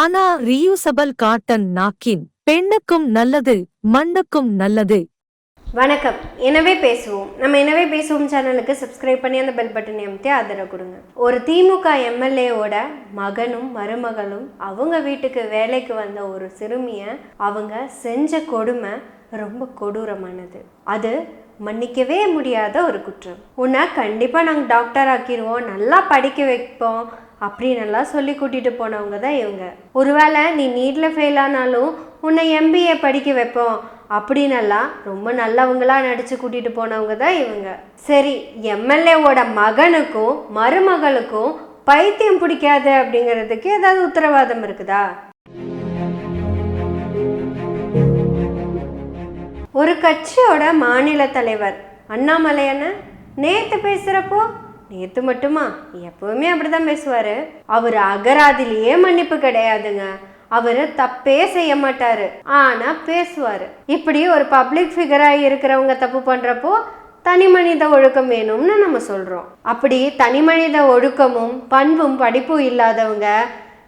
ஆனா reusable cotton நாக்கின் பெண்ணுக்கும் நல்லது மண்ணுக்கும் நல்லது. வணக்கம். எனவே பேசுவோம். நம்ம எனவே பேசுவோம் சேனலுக்கு சப்ஸ்கிரைப் பண்ணி அந்த பெல் பட்டனை அமைத்து ஆதரவு கொடுங்க. ஒரு திமுக எம்எல்ஏவோட மகனும் மருமகளும் அவங்க வீட்டுக்கு வேலைக்கு வந்த ஒரு சிறுமியை அவங்க செஞ்ச கொடுமை ரொம்ப கொடூரமானது. அது மன்னிக்கவே முடியாத ஒரு குற்றம். உன்னை கண்டிப்பாக நாங்கள் டாக்டர் ஆக்கிடுவோம் நல்லா படிக்க வைப்போம் அப்படின்னு எல்லாம் சொல்லி கூட்டிகிட்டு போனவங்க தான் இவங்க. ஒருவேளை நீ நீட்டில் ஃபெயில் ஆனாலும் உன்னை எம்பிஏ படிக்க வைப்போம் அப்படின்னெல்லாம் ரொம்ப நல்லவங்களாக நடித்து கூட்டிகிட்டு போனவங்க தான் இவங்க. சரி எம்எல்ஏவோட மகனுக்கும் மருமகளுக்கும் பைத்தியம் பிடிக்காது அப்படிங்கிறதுக்கு ஏதாவது உத்தரவாதம் இருக்குதா? ஒரு கட்சியோட மாநில தலைவர். அண்ணாமலையான நேத்து பேசுறப்போ நேத்து மட்டுமா? எப்பவுமே அப்படிதான் பேசுவாரு. அவர் அகராதிலேயே மன்னிப்பு கிடையாதுங்க. அவர் தப்பே செய்ய மாட்டாரு. ஆனா பேசுவாரு. இப்படி ஒரு பப்ளிக் ஃபிகரா இருக்கிறவங்க தப்பு பண்றப்போ தனி மனித ஒழுக்கம் வேணும்னு நம்ம சொல்றோம். அப்படி தனி மனித ஒழுக்கமும் பண்பும் படிப்பும் இல்லாதவங்க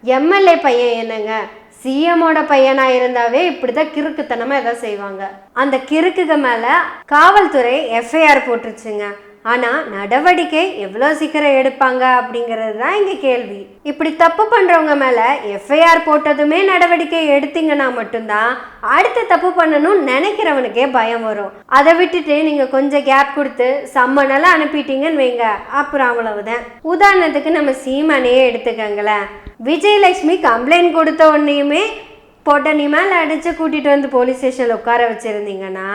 எம்எல்ஏ பையன் என்னங்க? சிஎமோட பையனா இருந்தாவே இப்படிதான் கிறுக்குத்தனமா எதாவது செய்வாங்க. அந்த கிறுக்குக்கு மேல காவல்துறை எஃப்ஐஆர் போட்டுருச்சுங்க. ஆனால் நடவடிக்கை எவ்வளோ சீக்கிரம் எடுப்பாங்க அப்படிங்கிறது தான் இங்கே கேள்வி. இப்படி தப்பு பண்ணுறவங்க மேலே எஃப்ஐஆர் போட்டதுமே நடவடிக்கை எடுத்தீங்கன்னா மட்டும்தான் அடுத்த தப்பு பண்ணணும்னு நினைக்கிறவனுக்கே பயம் வரும். அதை விட்டுட்டு நீங்கள் கொஞ்சம் கேப் கொடுத்து சம்மனெல்லாம் அனுப்பிட்டீங்கன்னு வைங்க. அப்புறம் அவ்வளவுதான். உதாரணத்துக்கு நம்ம சீமானையே எடுத்துக்கங்களேன். விஜயலட்சுமி கம்ப்ளைண்ட் கொடுத்த உடனேயுமே போட்ட நீ மேலே அடித்து கூட்டிகிட்டு வந்து போலீஸ் ஸ்டேஷனில் உட்கார வச்சுருந்தீங்கன்னா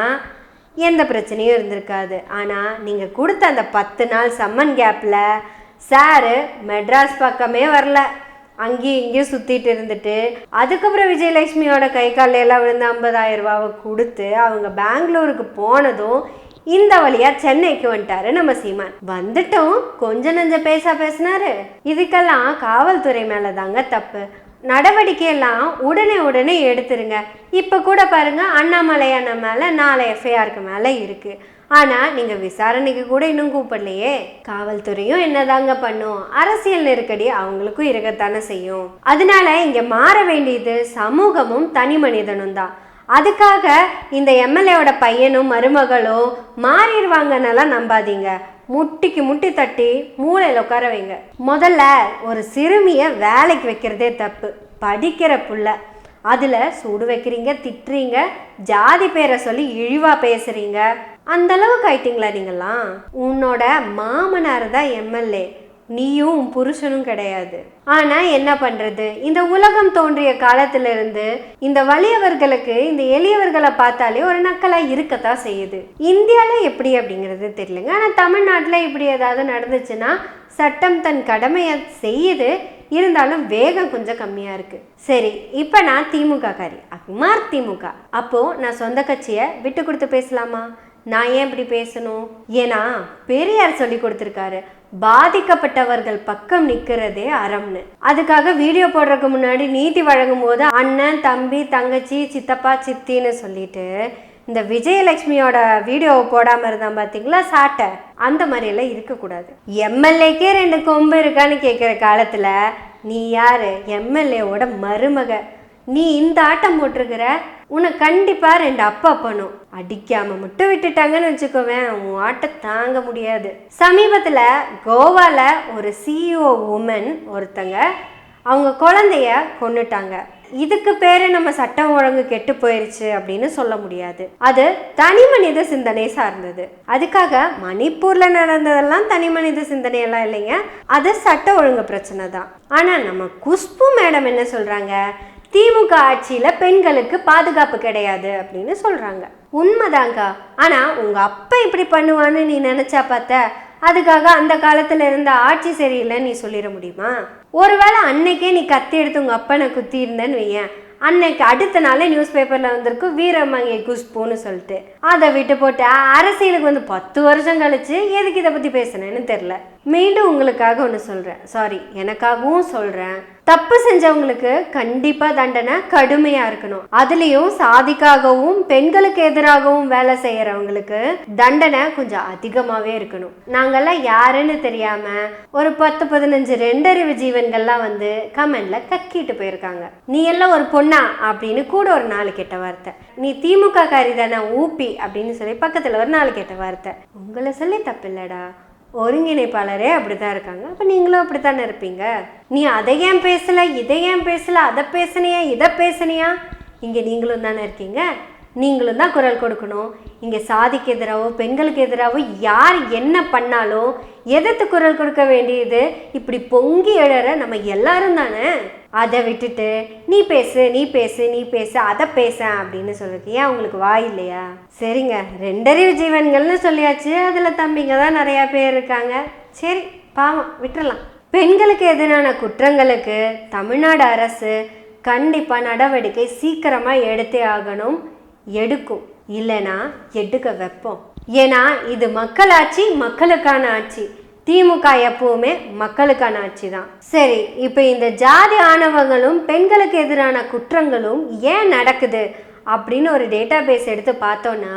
எந்த பிரச்சனையும் இருந்திருக்காது. ஆனால் நீங்கள் கொடுத்த அந்த பத்து நாள் சம்மன் கேப்பில் சாரு மெட்ராஸ் பக்கமே வரல. அங்கேயும் இங்கேயும் சுற்றிட்டு இருந்துட்டு அதுக்கப்புறம் விஜயலட்சுமியோட கை கால்ல எல்லாம் விழுந்து ஐம்பதாயிரம் ரூபாவை கொடுத்து அவங்க பெங்களூருக்கு போனதும் இந்த வழியா சென்னைக்கு வந்துட்டாரு நம்ம சீமான். வந்துட்டும் கொஞ்ச நஞ்ச பேசா பேசினாரு. இதுக்கெல்லாம் காவல்துறை மேல தாங்க தப்பு. நடவடிக்கையெல்லாம் உடனே உடனே எடுத்துருங்க. இப்போ கூட பாருங்கள் அண்ணாமலை அண்ணா மேலே நாலு எஃப்ஐஆருக்கு மேலே இருக்குது ஆனால் நீங்கள் விசாரணைக்கு கூட இன்னும் கூப்பிடலையே. காவல்துறையும் என்னதாங்க பண்ணும்? அரசியல் நெருக்கடி அவங்களுக்கும் இருக்கத்தானே செய்யும். அதனால இங்கே மாற வேண்டியது சமூகமும் தனி மனிதனும் தான் அதுக்காக இந்த எம்எல்ஏவோட பையனும் மருமகளும் மாறிடுவாங்கன்னெல்லாம் நம்பாதீங்க. முட்டிக்கு முட்டி தட்டி மூளையில் உட்கார வைங்க. முதல்ல ஒரு சிறுமியை வேலைக்கு வைக்கிறதே தப்பு. படிக்கிற புள்ள. அதில் சூடு வைக்கிறீங்க திட்டுறீங்க ஜாதி பேரை சொல்லி இழிவாக பேசுகிறீங்க அந்தளவுக்கு ஆயிட்டிங்களா ஆயிட்டீங்களா நீங்களாம் உன்னோட மாமனார் தான் எம்எல்ஏ நீயும் உன் புருஷனும் கிடையாது. ஆனா என்ன பண்றது? இந்த உலகம் தோன்றிய காலத்திலிருந்து இந்த வலியவர்களுக்கு இந்த எளியவர்களை பார்த்தாலே ஒரு நக்கலா இருக்கத்தான் செய்யுது. இந்தியால எப்படி அப்படிங்கிறது தெரியலங்க. ஆனா தமிழ்நாட்டுல இப்படி ஏதாவது நடந்துச்சுன்னா சட்டம் தன் கடமையை செய்யுது. இருந்தாலும் வேகம் கொஞ்சம் கம்மியாக இருக்குது சரி இப்போ நான் திமுக காரி அக்மார் திமுக. அப்போது நான் சொந்த கட்சியை விட்டு கொடுத்து பேசலாமா? நான் ஏன் இப்படி பேசணும்? ஏன்னா பெரியார் சொல்லி கொடுத்துருக்காரு. பாதிக்கப்பட்டவர்கள் பக்கம் நிற்கிறதே அறம்னு. அதுக்காக வீடியோ போடுறதுக்கு முன்னாடி நீதி வழங்கும் போது அண்ணன் தம்பி தங்கச்சி சித்தப்பா சித்தின்னு சொல்லிட்டு இந்த விஜயலட்சுமியோட வீடியோவை போடாமல் இருந்தான் பார்த்தீங்களா சாட்டை. அந்த மாதிரியெல்லாம் இருக்கக்கூடாது. எம்எல்ஏக்கே ரெண்டு கொம்பு இருக்கான்னு கேட்குற காலத்தில் நீ யாரு? எம்எல்ஏவோட மருமக. நீ இந்த ஆட்டம் போட்டிருக்கிற? உன்னை கண்டிப்பாக ரெண்டு அப்பா பண்ணும் அடிக்காம மட்டும் விட்டுட்டாங்கன்னு வச்சுக்கோவேன் உன் ஆட்டம் தாங்க முடியாது. சமீபத்தில் கோவாவில் ஒரு சிஇஓ உமன் ஒருத்தங்க அவங்க குழந்தைய கொண்டுட்டாங்க இதுக்கு பேரு நம்ம சட்டம் ஒழுங்கு கெட்டு போயிருச்சு அப்படின்னு சொல்ல முடியாது. அது தனி மனித சிந்தனை சார்ந்தது. அதுக்காக மணிப்பூர்ல நடந்ததெல்லாம் தனி மனித சிந்தனை எல்லாம் இல்லைங்க. அது சட்ட ஒழுங்கு பிரச்சனை தான். ஆனா நம்ம குஷ்பு மேடம் என்ன சொல்றாங்க? திமுக ஆட்சியில பெண்களுக்கு பாதுகாப்பு கிடையாது அப்படின்னு சொல்றாங்க. உண்மைதாங்க. ஆனா உங்க அப்பா இப்படி பண்ணுவான்னு நீ நினைச்சா பார்த்த? அதுக்காக அந்த காலத்துல இருந்த ஆட்சி சரியில்லைன்னு நீ சொல்லிட முடியுமா? ஒருவேளை அன்னைக்கே நீ கத்தி எடுத்து உங்கள் அப்பனை குத்தி இருந்தேன்னு வையேன். அன்னைக்கு அடுத்த நாளே நியூஸ் பேப்பரில் வந்திருக்கும் வீரமங்கை குஷ்பூன்னு சொல்லிட்டு. அதை விட்டு போட்டு அரசியலுக்கு வந்து பத்து வருஷம் கழிச்சு எதுக்கு இதை பற்றி பேசுனேன்னு தெரில மீண்டும் உங்களுக்காக ஒன்று சொல்கிறேன் சாரி எனக்காகவும் சொல்கிறேன் தப்பு செஞ்சவங்களுக்கு கண்டிப்பா தண்டனை கடுமையா இருக்கணும். அதுலயும் சாதிக்காகவும் பெண்களுக்கு எதிராகவும் வேலை செய்யறவங்களுக்கு தண்டனை கொஞ்சம் அதிகமாவே இருக்கணும். நாங்கெல்லாம் யாருன்னு தெரியாம ஒரு பத்து பதினஞ்சு ரெண்டறிவு ஜீவன்கள்லாம் வந்து கமெண்ட்ல கக்கிட்டு போயிருக்காங்க. நீ எல்லாம் ஒரு பொண்ணா? அப்படின்னு கூட ஒரு நாலு கெட்ட வார்த்தை. நீ திமுக காரி தானே ஊப்பி அப்படின்னு சொல்லி பக்கத்துல ஒரு நாலு கெட்ட வார்த்தை. உங்களை சொல்லி தப்பில்லடா. ஒருங்கிணைப்பாளரே அப்படிதான் இருக்காங்க. அப்போ நீங்களும் அப்படித்தானே இருப்பீங்க? நீ அதை ஏன் பேசலை? இதை ஏன் பேசலை? அதை பேசுனியா? இதை பேசுனியா? இங்கே நீங்களும் தானே இருக்கீங்க. நீங்களும் தான் குரல் கொடுக்கணும். இங்கே சாதிக்கு எதிராகவோ பெண்களுக்கு எதிராகவோ யார் என்ன பண்ணாலும் எதிர்த்து குரல் கொடுக்க வேண்டியது? இப்படி பொங்கி எழற நம்ம எல்லாரும் தானே? அதை விட்டுட்டு நீ பேசு நீ பேசு நீ பேசு அதை பேச அப்படின்னு சொல்லிருக்கு ஏன் உங்களுக்கு வாய் இல்லையா? சரிங்க ரெண்டறிவு ஜீவன்கள்னு சொல்லியாச்சு. அதில் தம்பிங்க தான் நிறையா பேர் இருக்காங்க. சரி பாவம் விட்டுறலாம். பெண்களுக்கு எதிரான குற்றங்களுக்கு தமிழ்நாடு அரசு கண்டிப்பாக நடவடிக்கை சீக்கிரமாக எடுத்தே ஆகணும். எடுக்கும். இல்லைனா எடுக்க வைப்போம். ஏன்னா இது மக்களாட்சி மக்களுக்கான ஆட்சி. திமுக எப்பவுமே மக்களுக்கான ஆட்சி தான். சரி இப்போ இந்த ஜாதி ஆணவங்களும் பெண்களுக்கு எதிரான குற்றங்களும் ஏன் நடக்குது? அப்படின்னு ஒரு டேட்டா பேஸ் எடுத்து பார்த்தோன்னா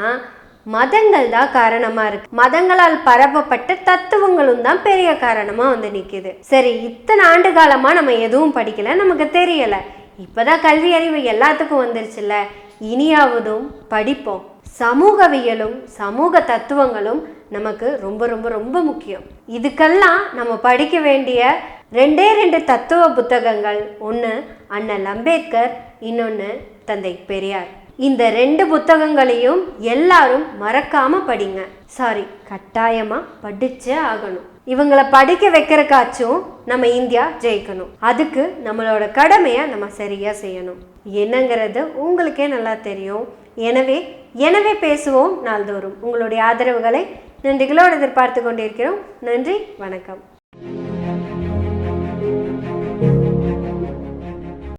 மதங்கள் தான் காரணமா இருக்கு. மதங்களால் பரப்பப்பட்ட தத்துவங்களும் தான் பெரிய காரணமா வந்து நிக்குது. சரி இத்தனை ஆண்டு காலமா நம்ம எதுவும் படிக்கல நமக்கு தெரியல. இப்பதான் கல்வி அறிவு எல்லாத்துக்கும் வந்துருச்சுல்ல. இனியாவதும் படிப்போம். சமூகவியலும் சமூக தத்துவங்களும் நமக்கு ரொம்ப ரொம்ப ரொம்ப முக்கியம். இதுக்கெல்லாம் நம்ம படிக்க வேண்டிய ரெண்டே ரெண்டு தத்துவ புத்தகங்கள். ஒன்று அண்ணல் அம்பேத்கர் இன்னொன்று தந்தை பெரியார். இந்த ரெண்டு புத்தகங்களையும் எல்லாரும் மறக்காம படிங்க. சாரி கட்டாயமா படிச்சே ஆகணும். இவங்களை படிக்க வைக்கிறக்காச்சும் நம்ம இந்தியா ஜெயிக்கணும். அதுக்கு நம்மளோட கடமையை நம்ம சரியா செய்யணும். என்னங்கிறது உங்களுக்கே நல்லா தெரியும். எனவே எனவே பேசுவோம் நாள்தோறும். உங்களுடைய ஆதரவுகளை நன்றிகளோடு எதிர்பார்த்து கொண்டிருக்கிறோம். நன்றி வணக்கம்.